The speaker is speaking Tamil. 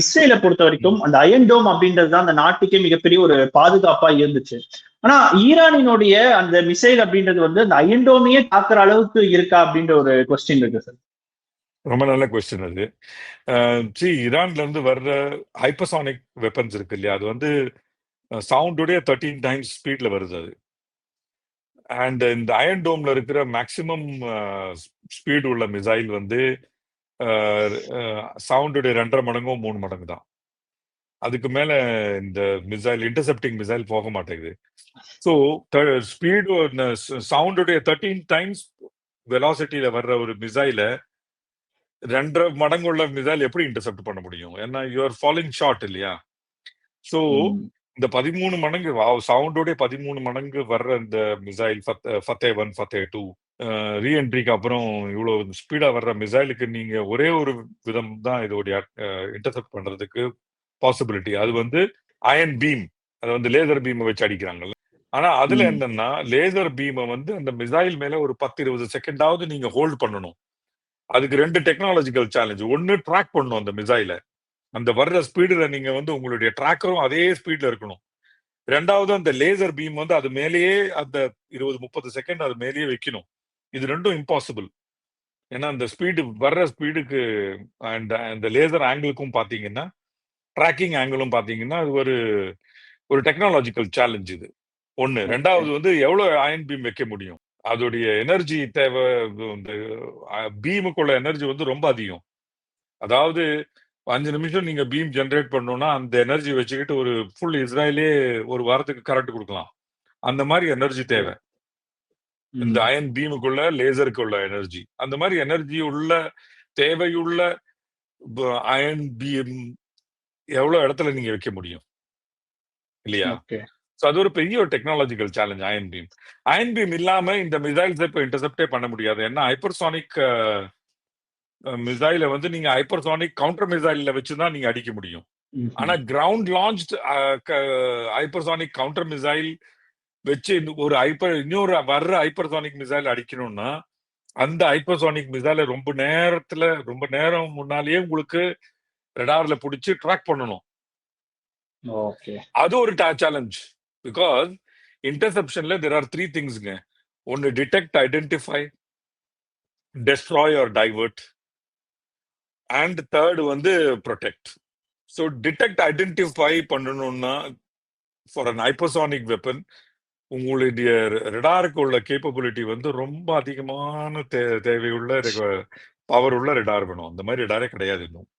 இஸ்ரேல பொறுத்த வரைக்கும் அந்த அயன்டோம் அப்படின்றது தான் அந்த நாட்டுக்கே மிகப்பெரிய ஒரு பாதுகாப்பா இருந்துச்சு. ஆனா ஈரானினுடைய அந்த மிசைல் அப்படின்றது வந்து அந்த அயன்டோமையே தாக்குற அளவுக்கு இருக்கா அப்படின்ற ஒரு கொஸ்டின் இருக்கு சார் ரொம்ப நல்ல கொஸ்டின் அது. சி ஈரான்ல இருந்து வர்ற ஹைப்பர்சானிக் வெப்பன்ஸ் இருக்கு இல்லையா? அது வந்து சவுண்டுடைய தேர்ட்டீன் டைம்ஸ் ஸ்பீட்ல வருது அது. அண்ட் இந்த அயன் டோம்ல இருக்கிற மேக்சிமம் ஸ்பீடு உள்ள மிசைல் வந்து சவுண்டுடைய ரெண்டரை மடங்கும் மூணு மடங்கு தான். அதுக்கு மேல இந்த மிசைல் இன்டர்செப்டிங் மிசைல் போக மாட்டேங்குது. ஸோ ஸ்பீடு சவுண்டுடைய தேர்ட்டீன் டைம்ஸ் வெலாசிட்டியில வர்ற ஒரு மிசைல ரெண்டரை மடங்கு உள்ள மிசைல் எப்படி இன்டர்செப்ட் பண்ண முடியும்? ஏன்னா யூஆர் ஃபாலோயிங் ஷார்ட் இல்லையா? ஸோ இந்த பதிமூணு மடங்கு சவுண்டோடைய பதிமூணு மடங்கு வர்ற இந்த missile Fattah one Fattah two ரீஎன்ட்ரிக்கு அப்புறம் இவ்வளவு ஸ்பீடா வர்ற மிசைலுக்கு நீங்க ஒரே ஒரு விதம் தான் இதோடைய இன்டர்செப்ட் பண்றதுக்கு பாசிபிலிட்டி அது வந்து அயன் பீம் அதை வந்து லேசர் பீமை வச்சு அடிக்கிறாங்கல்ல. ஆனா அதுல என்னன்னா லேசர் பீமை வந்து அந்த மிசைல் மேல ஒரு பத்து இருபது செகண்டாவது நீங்க ஹோல்ட் பண்ணணும். அதுக்கு ரெண்டு டெக்னாலஜிக்கல் சேலஞ்ச் ஒன்னு ட்ராக் பண்ணணும் அந்த மிசைல அந்த வர்ற ஸ்பீடுல நீங்க வந்து உங்களுடைய ட்ராக்கரும் அதே ஸ்பீட்ல இருக்கணும். ரெண்டாவது அந்த லேசர் பீம் வந்து அது மேலேயே அந்த இருபது முப்பது செகண்ட் அது மேலேயே வைக்கணும். இது ரெண்டும் இம்பாசிபிள் ஏன்னா அந்த ஸ்பீடு வர்ற ஸ்பீடுக்கு அண்ட் அந்த லேசர் ஆங்கிளுக்கும் பாத்தீங்கன்னா ட்ராக்கிங் ஆங்கிளும் பாத்தீங்கன்னா அது ஒரு ஒரு டெக்னாலஜிக்கல் சேலஞ்ச் இது. ஒன்னு ரெண்டாவது வந்து எவ்வளவு அயன் பீம் வைக்க முடியும்? அதோடைய எனர்ஜி தேவை இந்த பீமுக்குள்ள எனர்ஜி வந்து ரொம்ப அதிகம். அதாவது அஞ்சு நிமிஷம் நீங்க பீம் ஜென்ரேட் பண்ணணும்னா அந்த எனர்ஜி வச்சுக்கிட்டு ஒரு ஃபுல் இஸ்ரேலே ஒரு வாரத்துக்கு கரண்ட் கொடுக்கலாம். அந்த மாதிரி எனர்ஜி தேவை. இந்த அயன் பீமுக்குள்ள லேசருக்கு உள்ள எனர்ஜி. அந்த மாதிரி எனர்ஜி உள்ள தேவையுள்ள அயன் பீம் எவ்வளவு இடத்துல நீங்க வைக்க முடியும்? இல்லையா? ஸோ அது ஒரு பெரிய ஒரு technological challenge iron beam. Iron beam இல்லாம இந்த மிசைல்ஸ் இப்போ இன்டர்செப்டே பண்ண முடியாது. ஏன்னா ஹைப்பர்சானிக் மிசைல வந்து நீங்க ஹைப்பர்சானிக் கவுண்டர் மிசைல்ல வச்சு தான் நீங்க அடிக்க முடியும். ஆனா ground launch hypersonic counter missile வச்சு ஒரு ஹைப்பர் இன்னொரு வர்ற ஹைப்பர்சானிக் மிசைல் அடிக்கணும்னா அந்த ஹைப்பர்சானிக் மிசைல ரொம்ப நேரத்துல ரொம்ப நேரம் முன்னாலேயே உங்களுக்கு ரெடார்ல பிடிச்சி ட்ராக் பண்ணணும். அது ஒரு சேலஞ்ச் பிகாஸ் இன்டர்செப்ஷன்ல தெர் ஆர் த்ரீ திங்ஸ்ங்க ஒன்னு detect identify destroy or divert and third வந்து ப்ரொடெக்ட் ஸோ டிடெக்ட் ஐடென்டிஃபை பண்ணணும்னா ஃபார் அன் ஹைப்பர்சானிக் வெப்பன் உங்களுடைய ரெடாருக்கு உள்ள கேப்பபிலிட்டி வந்து ரொம்ப அதிகமான தே தேவையுள்ள பவர் உள்ள ரெடார் வேணும். அந்த மாதிரி ரெடாரே கிடையாது இன்னும்.